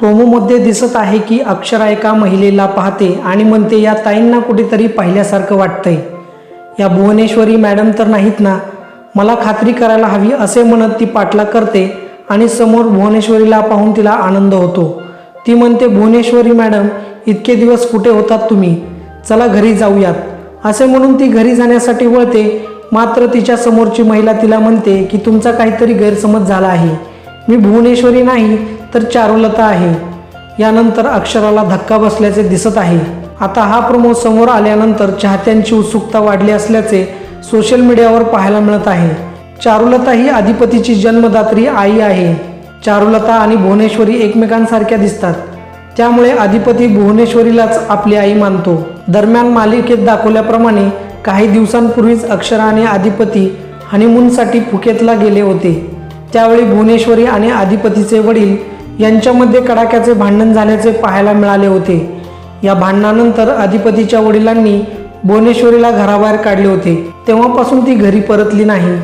प्रोमोमध्ये दिसत आहे की अक्षरा एका महिलेला पाहते आणि म्हणते या ताईंना कुठेतरी पाहिल्यासारखं वाटतंय. या भुवनेश्वरी मॅडम तर नाहीत ना? मला खात्री करायला हवी असे म्हणत ती पाठला करते आणि समोर भुवनेश्वरीला पाहून तिला आनंद होतो. ती म्हणते भुवनेश्वरी मॅडम इतके दिवस कुठे होतात तुम्ही? चला घरी जाऊयात. असे म्हणून ती घरी जाण्यासाठी वळते. मात्र तिच्या समोरची महिला तिला म्हणते की तुमचा काहीतरी गैरसमज झाला आहे. मी भुवनेश्वरी नाही तर चारुलता आहे. यानंतर अक्षराला धक्का बसल्याचे दिसत आहे. आता हा प्रमोद समोर आल्यानंतर चाहत्यांची उत्सुकता वाढली असल्याचे सोशल मीडियावर पाहायला मिळत आहे. चारुलता ही अधिपतीची जन्मदात्री आई आहे. चारुलता आणि भुवनेश्वरी एकमेकांसारख्या दिसतात. त्यामुळे अधिपती भुवनेश्वरीलाच आपली आई मानतो. दरम्यान मालिकेत दाखवल्याप्रमाणे काही दिवसांपूर्वीच अक्षरा आणि अधिपती हनीमूनसाठी फुकेतला गेले होते. त्यावेळी भुवनेश्वरी आणि अधिपतीचे वडील यांच्यामध्ये कडाक्याचे भांडण झाल्याचे पाहायला मिळाले होते. या भांडणानंतर अधिपतीच्या वडिलांनी भुवनेश्वरीला घराबाहेर काढले होते. तेव्हापासून ती घरी परतली नाही.